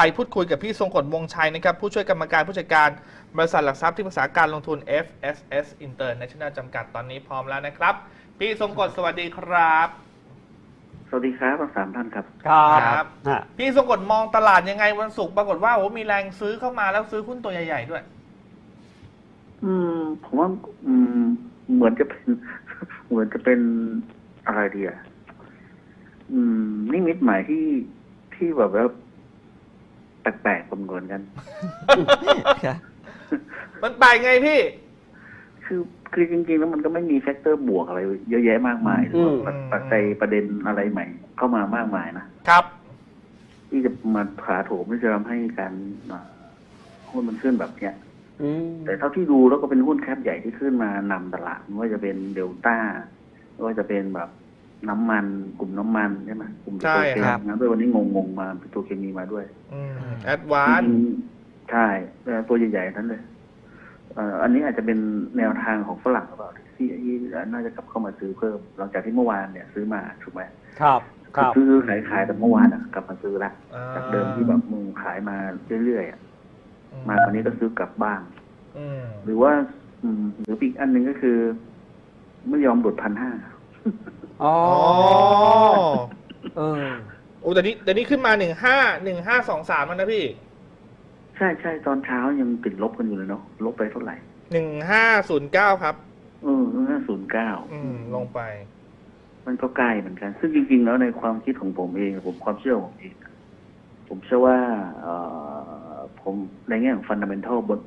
ไปพูดคุยกับพี่ทรงกฎวงชัยนะครับผู้ช่วยกรรมการผู้จัดการบริษัทหลักทรัพย์ที่ปรึกษาการลงทุน FSS International จำกัดตอนนี้พร้อมแล้วนะครับ พี่ทรงกฎสวัสดีครับ สวัสดีครับทั้งสามท่านครับ ครับครับฮะพี่ทรงกฎมองตลาดยังไงวันศุกร์ปรากฏว่าโอ้มีแรงซื้อเข้ามาแล้วซื้อหุ้นตัวใหญ่ๆด้วย อืมผมว่าอืม เหมือนจะเป็น เหมือนจะเป็นอะไรดีอะอืมนิมิตหมายที่ที่แบบว่า แปลกๆประเมินกันมันไปลกไงพี่ คือคือจริงๆแล้วมันก็ไม่มีแฟกเตอร์บวกอะไร เยอะแยะมากมายหรือว่าอืม ปัจปัจจัยประเด็นอะไรใหม่ เข้ามามากมายนะครับ ที่จะมาถาโถมที่จะทำให้การอ่าหุ้นมันขึ้นแบบเนี้ย อืมแต่เท่าที่ดูแล้วก็เป็นหุ้นแคปใหญ่ที่ขึ้นมานำตลาดไม่ว่าจะเป็นเดลต้าไม่ว่าจะเป็นแบบ น้ำมันกลุ่มน้ำมันใช่ไหมกลุ่มปิโตรเคใช่ครับมีนะด้วยวันนี้งงๆมาปิโตรเคมีมาด้วย อืมแอดวานจริงๆใช่แล้วตัวใหญ่ๆทั้นเลยเอ่ออันนี้อาจจะเป็นแนวทางของฝรั่งหรือเปล่าที่ที่น่าจะกลับเข้ามาซื้อเพิ่ม หลังจากที่เมื่อวานเนี่ยซื้อมาถูกไหมครับครับซื้อขายขายแต่เมื่อวานอะกลับมาซื้อละจากเดิมที่แบบมึงขายมาเรื่อยๆอะมาวันนี้ก็ซื้อกลับบ้างอืมหรือว่าอืมหรืออีกอันหนึ่งก็คือ ไม่ยอมหลุดพันห้า อ๋ออ๋อเออ โอ้แต่นี้แต่นี้ขึ้นมาหนึ่งห้าหนึ่งห้าสองสามแล้วนะพี่ใช่ใช่ตอนเช้ายังติดลบกันอยู่เลยเนาะลบไปเท่าไหร่หนึ่งห้าศูนย์เก้าครับ เออห้าศูนย์เก้าอืม ลงไป มันก็ใกล้เหมือนกัน ซึ่งจริงๆแล้วในความคิดของผมเอง ผมความเชื่อของผมเองอะผมเชื่อว่าเออผมในแง่ของฟันดัมเบลทัลบน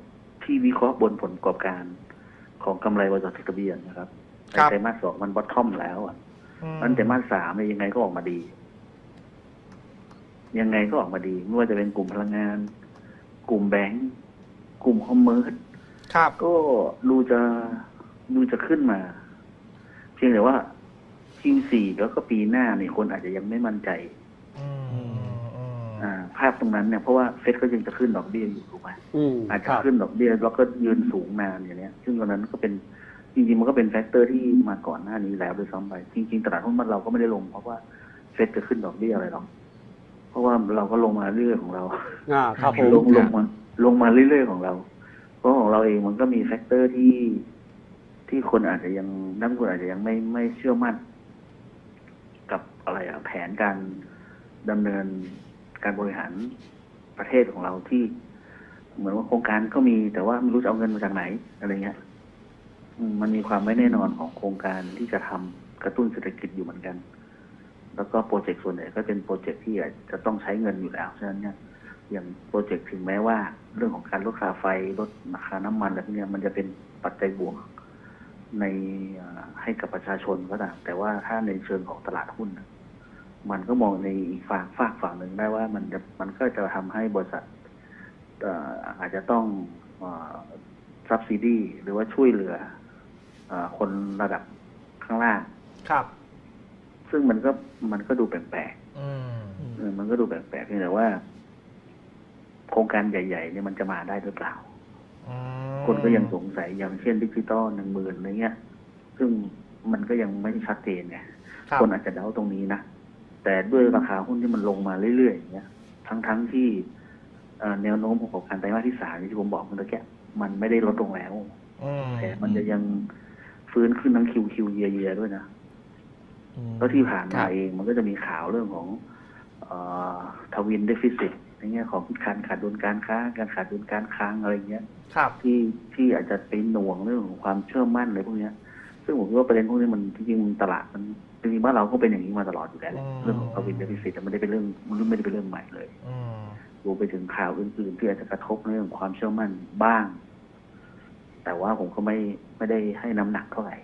ที่วิเคราะห์บนผลประกอบการของกำไรบริษัทจดทะเบียนนะครับในครับ ไตรมาสสองมันบอททอมแล้วอะอืมมันไตรมาสสามเนี่ยยังไงก็ออกมาดี ยังไงก็ออกมาดีไม่ว่าจะเป็นกลุ่มพลังงาน กลุ่มแบงก์กลุ่มคอมเมอร์สครับก็ดูจะดูจะขึ้นมา เพียงแต่ว่า Q4 แล้วก็ปีหน้าเนี่ยคนอาจจะยังไม่มั่นใจอืมอืมอ่าภาพตรงนั้นเนี่ยเพราะว่าเฟดก็ยังจะขึ้นดอกเบี้ยอยู่ถูกไหมอืมอาจคจะรับขึ้นดอกเบี้ยแล้วก็ยืนสูงนานอย่างเนี้ย ซึ่งตอนนั้นก็เป็น จริงๆมันก็เป็นแฟกเตอร์ที่มาก่อนหน้านี้แล้วด้วยซ้ำไป จริง ๆ ตลาดหุ้นบ้านเราก็ไม่ได้ลงเพราะว่าเฟดจะขึ้นดอกเบี้ยอะไรหรอกเพราะว่าเราก็ลงมาเรื่อยของเราอ่าครับผมลงลงมาลงมาเรื่อยๆของเรา เพราะของเราเองมันก็มีแฟกเตอร์ที่ที่คนอาจจะยังนักลงทุนอาจจะยังไม่ไม่เชื่อมั่น กับอะไรอะแผนการดำเนินการบริหารประเทศของเราที่ เหมือนว่าโครงการก็มีแต่ว่าไม่รู้จะเอาเงินมาจากไหนอะไรเงี้ยอื มันมีความไม่แน่นอนของโครงการที่จะทำกระตุ้นเศรษฐกิจอยู่เหมือนกัน แล้วก็โปรเจกต์ส่วนใหญ่ก็เป็นโปรเจกต์ที่จะต้องใช้เงินอยู่แล้ว ฉะนั้นเนี่ย อย่างโปรเจกต์ถึงแม้ว่า เรื่องของการลดค่าไฟลดราคาน้ำมันอะไรพวกเนี้ยมันจะเป็นปัจจัยบวกในให้กับประชาชนก็ตามแต่ว่าถ้าในเชิงของตลาดหุ้น มันก็มองในฝากฝากฝั่งหนึ่งได้ว่ามันจะมันก็จะทำให้บริษัทอาจจะต้องซับซิดีหรือว่าช่วยเหลือ คนระดับข้างล่าง ครับ ซึ่งมันก็มันก็ดูแปลกๆอืมเออมันก็ดูแปลกๆเพียงแต่ว่า โครงการใหญ่ๆเนี่ยมันจะมาได้หรือเปล่าอืมคนก็ยังสงสัยอย่างเช่นดิจิตอลหนึ่งหมื่นอะไรเงี้ย ซึ่งมันก็ยังไม่ชัดเจนไงครับคนอาจจะเดาตรงนี้นะ แต่ด้วยราคาหุ้นที่มันลงมาเรื่อยๆอย่างเงี้ย ทั้งๆที่เอ่อแนวโน้มของการไตรมาสที่สามที่ผมบอกเมื่อกี้มันไม่ได้ลดลงแล้วอืมแต่มันจะยัง ฟื้นขึ้นทั้งคิวคิวเยียเยียด้วยนะแล้วที่ผ่านครัมาบเองมันก็จะมีข่าวเรื่องของเออทวินเดฟิซิตในแง่ของการขาดดุลการค้า การขาดดุลการค้างอะไรเงี้ยครับที่ที่อาจจะไปหน่วงเรื่องของความเชื่อมั่นอะไรพวกเนี้ย ซึ่งผมคิดว่าประเด็นพวกนี้มันจริงๆมันตลาดมันจริงๆบ้านเราก็เป็นอย่างนี้มาตลอดอยู่แล้วแหละอืมเรื่องของทวินเดฟิซิตมันไม่ได้เป็นเรื่องมันไม่ได้เป็นเรื่องใหม่เลยอืมรวมไปถึงข่าวอื่นๆที่อาจจะกระทบเรื่องของความเชื่อมั่นบ้าง แต่ว่าผมก็ไม่ ไม่ได้ให้น้ำหนักเท่าไหร่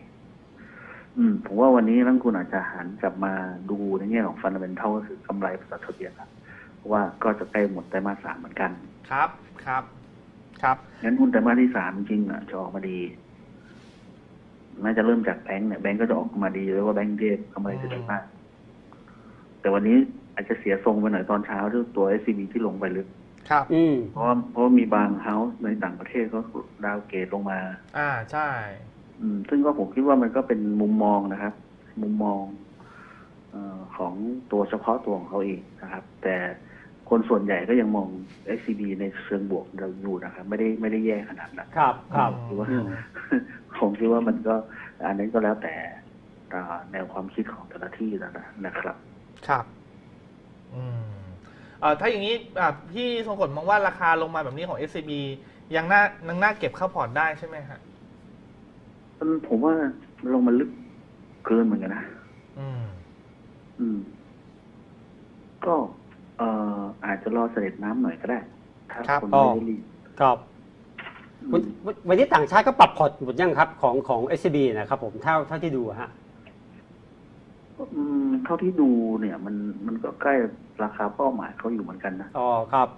อืมผมว่าวันนี้นักลงทุนอาจจะหันกลับมาดูในแง่ของฟันเดเมนทัลก็คือกำไรบริษัททะเบียนละเพราะว่าก็จะใกล้หมดไตรมาสสามเหมือนกัน ครับครับ ครับงั้นหุ้นไตรมาสที่สามจริงๆอะจะออกมาดีน่าจะเริ่มจากแบงก์เนี่ยแบงก์ก็จะออกมาดีเลยว่าแบงก์เทพกำไรจะดีมาก แต่วันนี้อาจจะเสียทรงไปหน่อยตอนเช้าที่ตัว SCB ที่ลงไปลึก ครับ อืม เพราะว่าเพราะว่ามีบางเฮาส์ในต่างประเทศก็ดาวน์เกรดลงมา อ่าใช่ อืม ซึ่งก็ผมคิดว่ามันก็เป็นมุมมองนะครับ มุมมองเออของตัวเฉพาะตัวของเขาเองนะครับ แต่คนส่วนใหญ่ก็ยังมอง SCB ในเชิงบวกเราอยู่นะครับ ไม่ได้ไม่ได้แย่ขนาดนั้นครับ ครับหรือว่าอืมผมคิดว่ามันก็ อันนั้นก็แล้วแต่อ่าแนวความคิดของแต่ละที่นะนะครับ ครับ อืมเอ่อ ถ้าอย่างนี้อะพี่ทรงกฎมองว่าราคาลงมาแบบนี้ของ SCB ยังน่ายังน่าเก็บเข้าพอร์ตได้ใช่ไหมฮะมันผมว่าลงมาลึกเกินเหมือนกันนะ อืม อืม ก็ เอ่อ อาจจะรอเสด็จน้ำหน่อยก็ได้ ถ้าครับ คนไม่ได้รีบครับอืวันมวันวันนี้ต่างชาติก็ปรับพอร์ตหมดยังครับ ของของ SCB นะครับผมเท่าเท่าที่ดูอะฮะ อืม เท่าที่ดูเนี่ยมันมันก็ใกล้ราคาเป้าหมายเขาอยู่เหมือนกันนะอ๋อครับ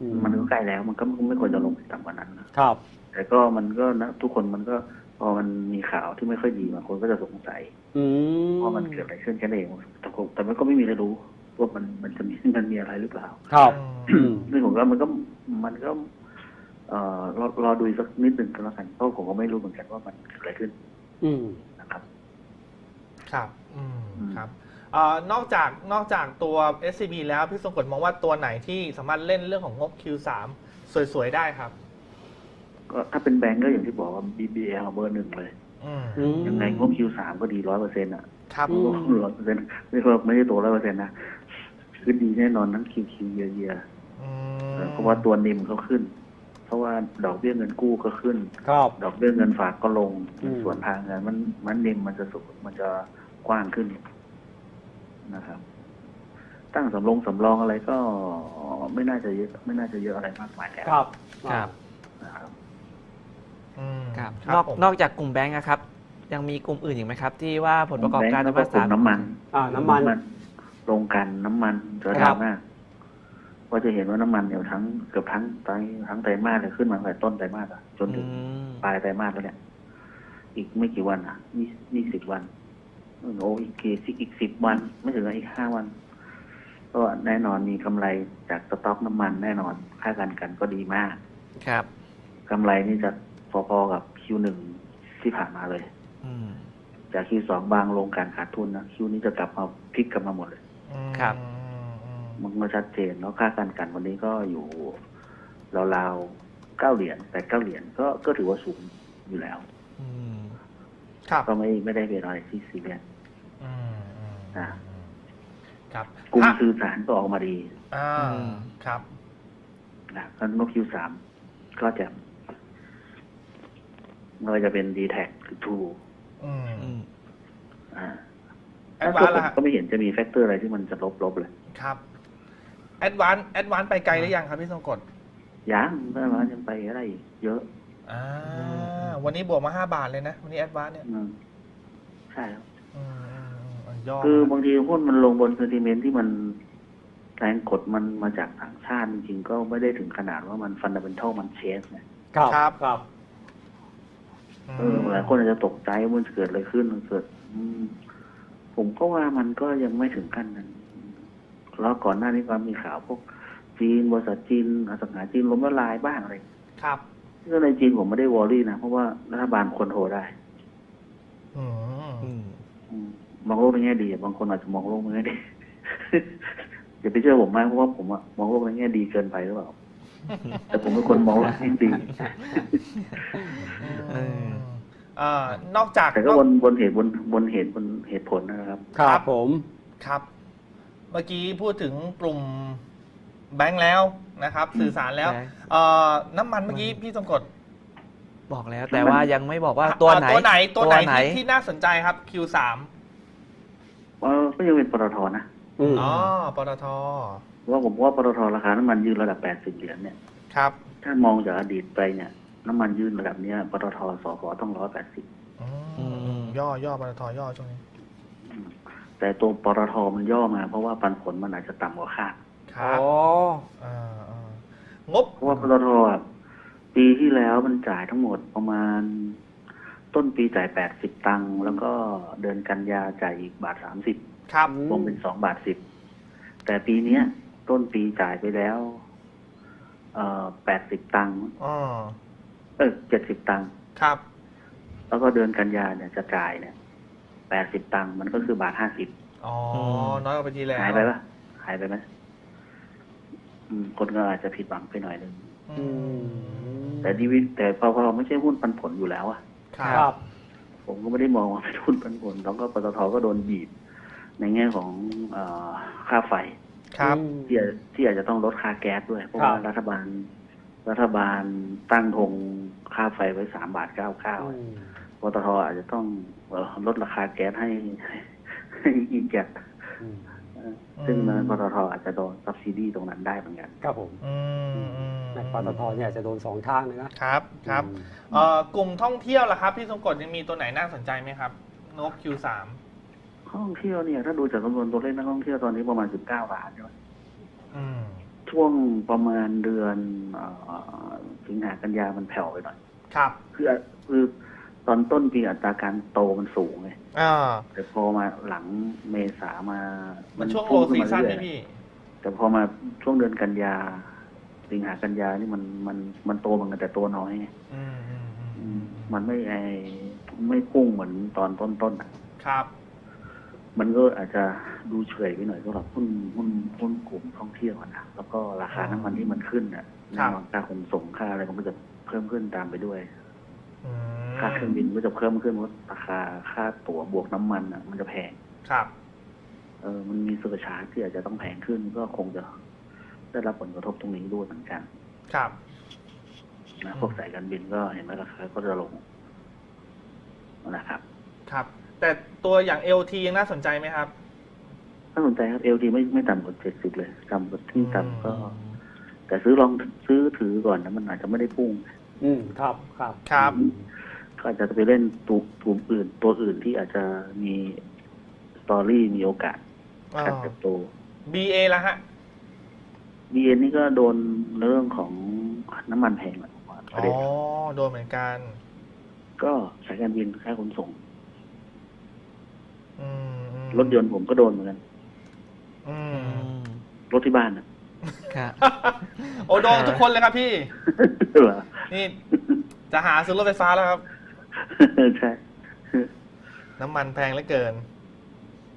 อืมันก็ใกล้แล้วมันก็ไม่ควรจะลงไปต่ำกว่านั้นนะครับแต่ก็มันก็นะทุกคนมันก็พอมันมีข่าวที่ไม่ค่อยดีบางคนก็จะสงสัยอืมว่ามันเกิดอะไรขึ้นแค่นั้นเองแต่ก็แต่มันก็ไม่มีใครรู้ว่ามันมันจะมีมันมีอะไรหรือเปล่า ครับอืมซึ่งผมว่ามันก็มันก็ เอ่อรอรอดูอีกสักนิดหนึ่งก็แล้วกันเพราะผมก็ไม่รู้เหมือนกันว่ามันเกิดอะไรขึ้น อืมนะครับ ครับ อืมอืมครับเอ่อนอกจากนอกจากตัว SCB แล้วพี่ทรงกฎมองว่าตัวไหนที่สามารถเล่นเรื่องของงบ Q3 สวยๆ ได้ครับ ก็ถ้าเป็นแบงก์ก็อย่างที่บอกว่า BBL เบอร์หนึ่งเลยอืมอืมยังไงงบ Q3 ก็ดีร้อยเปอร์เซ็นต์อะครับอืมร้อยเปอร์เซ็นต์ไม่ใช่ว่าไม่ใช่ตัวร้อยเปอร์เซ็นต์นะคือดีแน่นอนทั้ง QQ เยียเยียอืมเพราะว่าตัวนิมเขาขึ้น เพราะว่าดอกเบี้ยเงินกู้ก็ขึ้นครับดอกเบี้ยเงินฝากก็ลงอืมส่วนทางเงินมันมันนิมมันจะสุกมันจะกว้างขึ้น นะครับ ตั้งสำรองสำรองอะไรก็ไม่น่าจะเยอะไม่น่าจะเยอะอะไรมากมายแล้วครับครับนะครับอืมครับคนอกผมนอกจากกลุ่มแบงก์นะครับ ยังมีกลุ่มอื่นอีกไหมครับ ที่ว่าผลประกอบการแบในงก์แล้วก็มากลุ่มน้ำมัน อ่าน้ำมัน โรงกลันน้ำมันจะครัดับงมากก็จะเห็นว่าน้ำมันเนี่ยทั้งเกือบทั้งไตรทั้งไตรมาสเลยขึ้นมาตั้งแต่ต้นไตรมาสอะจนถึงอืมปลายไตรมาสแล้วเนี่ย อีกไม่กี่วันอะยี่ยี่สิบวัน โอ้อีกกี่สิอีกสิบวัน ไม่ถึงอีกห้าวัน ก็แน่นอนมีกำไรจากสต็อกน้ำมันแน่นอน ค่ากันกันก็ดีมาก ครับกำไรนี่จะพอๆกับ Q1 ที่ผ่านมาเลย อืมจาก Q2 บางลงการขาดทุนนะ Q นี้จะกลับมาพลิกกลับมาหมดเลยอืมครับอืมมันก็ชัดเจนแล้วค่าการกันวันนี้ก็อยู่ราวๆเก้าเหรียญแต่เก้าเหรียญก็ก็ถือว่าสูงอยู่แล้วอืมครับก็ไม่ไม่ได้เป็นอะไรที่ซีเรียสอืมอืมอ่าอืม ครับกลุ่มอะสื่อสารก็ออกมาดีอ่าอืมครับนะแล้วนกคิวสามก็จะไม่ว่าจะเป็นดีแท็กหรือทูอืมอืมอ่าแอถ้าดวาตัวนผมล่ะฮะก็ไม่เห็นจะมีแฟกเตอร์อะไรที่มันจะลบลบๆเลย ครับแอดวานแอดวานไปไกลหรือยังครับพี่ทรงกฎยังถ้าร้านยังไปอะไรอีกเยอะอ่าวันนี้บวกมาห้าบาทเลยนะ วันนี้แอดวานเนี่ยอืมใช่ครับอืมอืมอืม ย่อคือบางทีหุ้นมันลงบน e ซ t ติเมนที่มันแรงกดมันมาจากต่างชาติจริงๆก็ไม่ได้ถึงขนาดว่ามันฟันดั m เ n นทัลมันเชสไงครับครับเออหลายคนอาจจะตกใจว่ามันเกิดอะไรขึ้นมันเกิดอืมผมก็ว่ามันก็ยังไม่ถึงขั้นนั้น แล้วก่อนหน้านี้ก็มีข่าวพวกจีนบริษัทจีนอสังหาจีนล้มละลายบ้างอะไรครับก็ในจีนผมไม่ได้วอรี่นะเพราะว่ารัฐบาลคนโทรได้ อืมอื มองโลกในแง่ดี บางคนอาจจะมองโลกในแง่ดีอย่าไปเชื่อผมมากเพราะว่าผมอะมองโลกในแง่ดีเกินไปหรือเปล่า แต่ผมเป็นคนมองโลกในแง่ดีเอ่อนอกจากแต่ก็บนบนเหตุบนบนเหตุบนเหตุผลนะครับ ครับผมครับ เมื่อกี้พูดถึงกลุ่มแบงค์แล้วนะครับ สื่อสารแล้ว เอ่อน้ำมันเมื่อกี้พี่ทรงกฎบอกแล้วแต่ว่ายังไม่บอกว่าตัวไหนตัวไหนตัวไหนที่น่าสนใจครับ Q3 เออก็ยังเป็นปตทนะอืมอ๋อปตทเพราะว่าผมว่าปตทราคาน้ำมันยืนระดับ 80 เหรียญเนี่ย ครับถ้ามองจากอดีตไปเนี่ย น้ำมันยืนระดับเนี้ยปตทสพต้อง 180อืมอืมย่อย่อปตทย่อช่วงนี้แต่ตัวปตทมันย่อมา เพราะว่าปันผลมันอาจจะต่ำกว่าคาดคอ๋รับออ่าอ่างบเพราะว่าปตทอะปีที่แล้วมันจ่ายทั้งหมดประมาณ ต้นปีจ่าย80ตังค์แล้วก็เดือนกันยาจ่ายอีกบาท30ครับอืมรวมเป็นสองบาทสิบแต่ปีเนี้ย ต้นปีจ่ายไปแล้ว เอ่อแปดสิบตังค์อ๋อเออเจ็ดสิบตังค์ครับ แล้วก็เดือนกันยาเนี่ยจะจ่ายเนี่ยแปดสิบตังค์มันก็คือบาทห้าสิบอ๋อมน้อยกว่าปีที่แล้วหายไปปะหายไปไหมอืม คนก็อาจจะผิดหวังไปหน่อยนึงอืมแต่ดีวิแต่พอพอไม่ใช่หุ้นปันผลอยู่แล้วอะ ครัครับบผมก็ไม่ได้มองว่าเป็นหุ้นปันผลแล้วก็ปตทก็โดนบีบในแง่ของเออค่าไฟครับที่อาจที่อาจจะต้องลดค่าแก๊สด้วย เพราะครับว่ารัฐบาล รัฐบาลตั้งธงค่าไฟไว้สามบาทเก้าเก้าอืมปตทอาจจะต้องเอ่อลดราคาแก๊สให้ให้อีแกตอืม ซึ่งอืมปตทอาจจะโดนซับซิดีตรงนั้นได้เหมือนกันครับผมอืมอืมในปตทเนี่ยจะโดนสองทางเลยนะครับครับอืมเอ่อกลุ่มท่องเที่ยวล่ะครับพี่สงกฎยังมีตัวไหนน่าสนใจไหมครับนก Q3 ท่องเที่ยวเนี่ยถ้าดูจากจำนวนตัวเลขนักท่องเที่ยวตอนนี้ประมาณสิบเก้าล้านใช่ไหมอืมช่วงประมาณเดือนเอ่อสิงหากันยามันแผ่วไปหน่อยครับคือคือ ตอนต้นปีอัตราการโตมันสูงไงอ่าแต่พอมาหลังเมษามา มัมันช่วงโลพุ่ขึ้ซีมาซั่นเรื่นี่อยๆพี่ แต่พอมาช่วงเดือนกันยา สิงหากันยานี่มันมันมันโตเหมือนกันแต่ตัวน้อยไงอืมอืมอืมอืมมันไม่ไอไม่พุ่งเหมือนตอนต้นๆอะครับ มันก็อาจจะดูเฉยไปหน่อยสำหรับหุ้นหุ้นหุ้นกลุ่มท่องเที่ยวอะนะแล้วก็ราคาน้ำมันที่มันขึ้นอะครัแน่บนอนค่าขนส่งค่าอะไรมันก็จะเพิ่มขึ้นตามไปด้วยอืม ค่าเครื่องบินก็จะเพิ่มขึ้นเพราะราคาค่าตั๋วบวกน้ำมันอะ มันจะแพงครับ เออมันมีเซอร์ชาร์จที่อาจจะต้องแพงขึ้นก็คงจะได้รับผลกระทบตรงนี้ด้วยเหมือนกัน ครับนะอืมพวกสายการบินก็เห็นไหมราคาก็จะลงนะครับ ครับ แต่ตัวอย่าง LT ยังน่าสนใจไหมครับถ้าสนใจครับเอลทีไม่ไม่ต่ำกว่าเจ็ดสิบเลยต่ำกว่าที่ต่ำก็อืมแต่ซื้อลองซื้อถือก่อนนะมันอาจจะไม่ได้พุ่ง อืมครับครับครับ ก็อาจจะไปเล่นตัวกลุ่มอื่น ตัวอื่นที่อาจจะมีสตอรี่มีโอกาสอ่าการเติบโต BA ละฮะบีเอ็นนี่ก็โดนเรื่องของน้ำมันแพงแหละผมว่าปอ๋ระอ เด็นโดนเหมือนกัน ก็สายการบินค่าขนส่ง อืมอืมรถยนต์ผมก็โดนเหมือนกัน อือืมมรถที่บ้านนะ ครับโอ้โดนทุกคนเลยครับพี่ เหรอนี่จะหาซื้อรถไฟฟ้าแล้วครับ ใช่น้ำมันแพงเหลือเกิน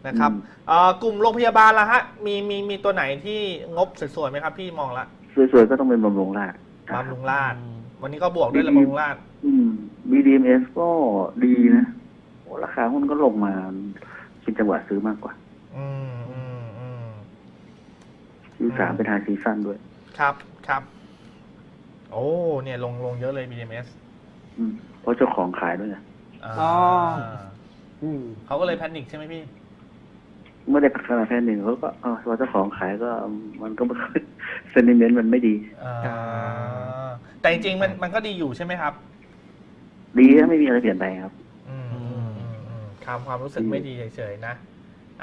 นะครับอืมเอ่อกลุ่มโรงพยาบาลละฮะ มีมีมีตัวไหนที่งบสวยๆไหมครับ พี่มองละสวยๆก็ต้องเป็นบำรุงราษฎร์บำรุงราชวันนี้ก็บวกด้วยละบำรุงราชอืม BDMs ก็ดีนะโอ้ราคาหุ้นก็ลงมาเป็นจังหวะซื้อมากกว่า อืมอืมอืม ซีสามเป็นไฮซีซั่นด้วย ครับครับ โอ้ เนี่ยลงลงเยอะเลย BMS อืมเพราะเจ้าของขายด้วยไงอ่าอ๋อ อืมเขาก็เลยแพนิคใช่ไหมพี่เมื่อได้ขนาดแค่หนึ่งเขาก็เออพอเจ้าของขายก็มันก็ไม่ค่อยเซนิเมนต์มันไม่ดีอ่าอ่าแต่จริงๆมันมันก็ดีอยู่ใช่ไหมครับ ดีนะไม่มีอะไรเปลี่ยนแปลงครับอืมอืมอืมอืมความความรู้สึกไม่ดีเฉยๆนะ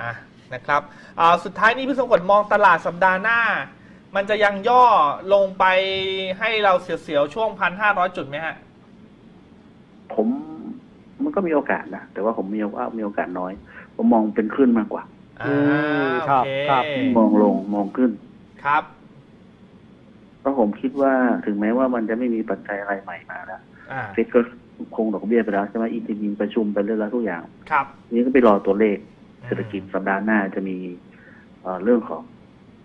อะ นะครับอ่าสุดท้ายนี้พี่สมกดมองตลาดสัปดาห์หน้า มันจะยังย่อลงไปให้เราเสียวๆช่วงพันห้าร้อยจุดไหมฮะ ผมมันก็มีโอกาสนะแต่ว่าผมมีว่ามีโอกาสน้อย ผมมองเป็นขึ้นมากกว่าอ่าอืมโอครับเคครับมองลงมองขึ้นครับเพราะผมคิดว่าถึงแม้ว่ามันจะไม่มีปัจจัยอะไรใหม่มาแล้วอ่าเฟดก็คงดอกเบี้ยไปแล้วใช่ไหมอีทีมีประชุมไปเรื่อยๆทุกอย่าง ครับทีนี้ก็ไปรอตัวเลข เศรษฐกิจสัปดาห์หน้าจะมีเอ่อเรื่องของ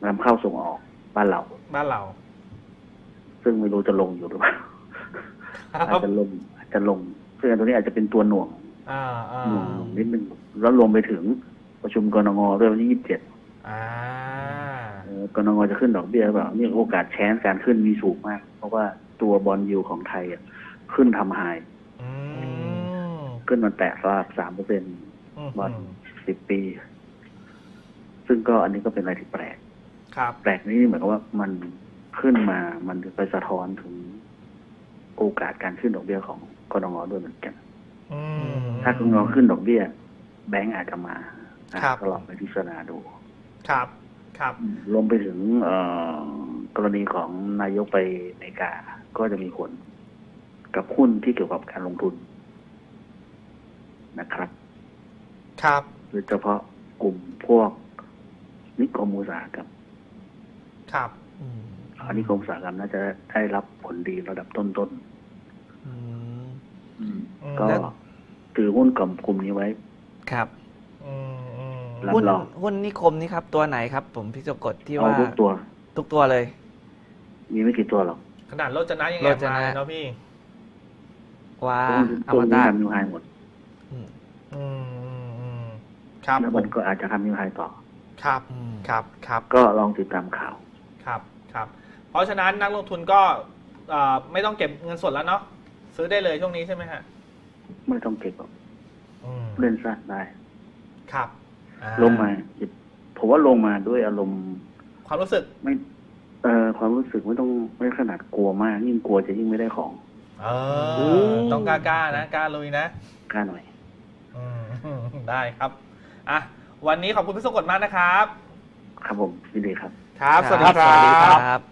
นำเข้าส่งออกบ้านเรา บ้านเรา ซึ่งไม่รู้จะลงอยู่หรือเปล่าคอาจรับจะลงอาจจะลงซึ่งอันตัวนี้อาจจะเป็นตัวหน่วงอ่าอ่าหน่วงหน่วงนิดนึงแล้วรวมไปถึงประชุมกรงงด้วยวันที่ยี่สิบเจ็ดอ่ากรงงจะขึ้นดอกเบี้ยหรือเปล่านี่โอกาสแชนการขึ้นมีสูงมาก เพราะว่าตัวบอลยูของไทยอะขึ้นทำไฮอืมขึ้นมันแตะระดับสามเปอร์เซ็นอืมบอล สิบปี ซึ่งก็อันนี้ก็เป็นอะไรที่แปลก ครับ แปลกนี่เหมือนกับว่ามันขึ้นมา มันไปสะท้อนถึงโอกาสการขึ้นดอกเบี้ยของกรงงด้วยเหมือนกันอืมถ้ากรงงขึ้นดอกเบี้ย แบงก์อาจจะมานะครับก็ลองไปพิจารณาดู ครับ ครับรวมไปถึงเอ่อกรณีของนายกไปอเมริกา ก็จะมีผลกับหุ้นที่เกี่ยวกับการลงทุนนะครับ ครับ โดยเฉพาะกลุ่มพวกนิคมอุตสาหกรรมครับอืมอันนิคมอุตสาหกรรมน่าจะได้รับผลดีระดับต้นอืมๆอืมอืมก็แล้วถือหุ้นกลุ่มกลุ่มนี้ไว้ ครับอืมอืมรับหุ้นรองหุ้นนิคมนี่ครับ ตัวไหนครับ ผมพี่สมกดที่เอาว่าทุกตัว ทุกตัวเลย มีไม่กี่ตัวหรอก ขนาดรถจะนะยังโรแอบจนะมาเลยเนาะพี่ ว่าตัวอนี้มตะทำนิวไฮหมด อืมอืมอืมอืม ครับแล้วผมันมก็อาจจะทำนิวไฮต่อ ครับอืมครับครับก็ลองติดตามข่าวครับครับ เพราะฉะนั้นนักลงทุนก็เอ่อไม่ต้องเก็บเงินสดแล้วเนาะซื้อได้เลยช่วงนี้ใช่ไหมฮะไม่ต้องเก็บหรอกอืมเล่นสั้นได้ ครับอ่ลงมาผมว่าลงมาด้วยอารมณ์ความรู้สึก ไม่ เอ่อความรู้สึกไม่ต้องไม่ขนาดกลัวมาก ยิ่งกลัวจะยิ่งไม่ได้ของเออ ต้องกล้าๆนะกล้าลุยนะกล้าหน่อย อืมได้ครับ อะวันนี้ขอบคุณพี่สงกฎมากนะครับ ครับผมยินดีครับ ครับ สวัสดีครับคสวัสดีรับครับ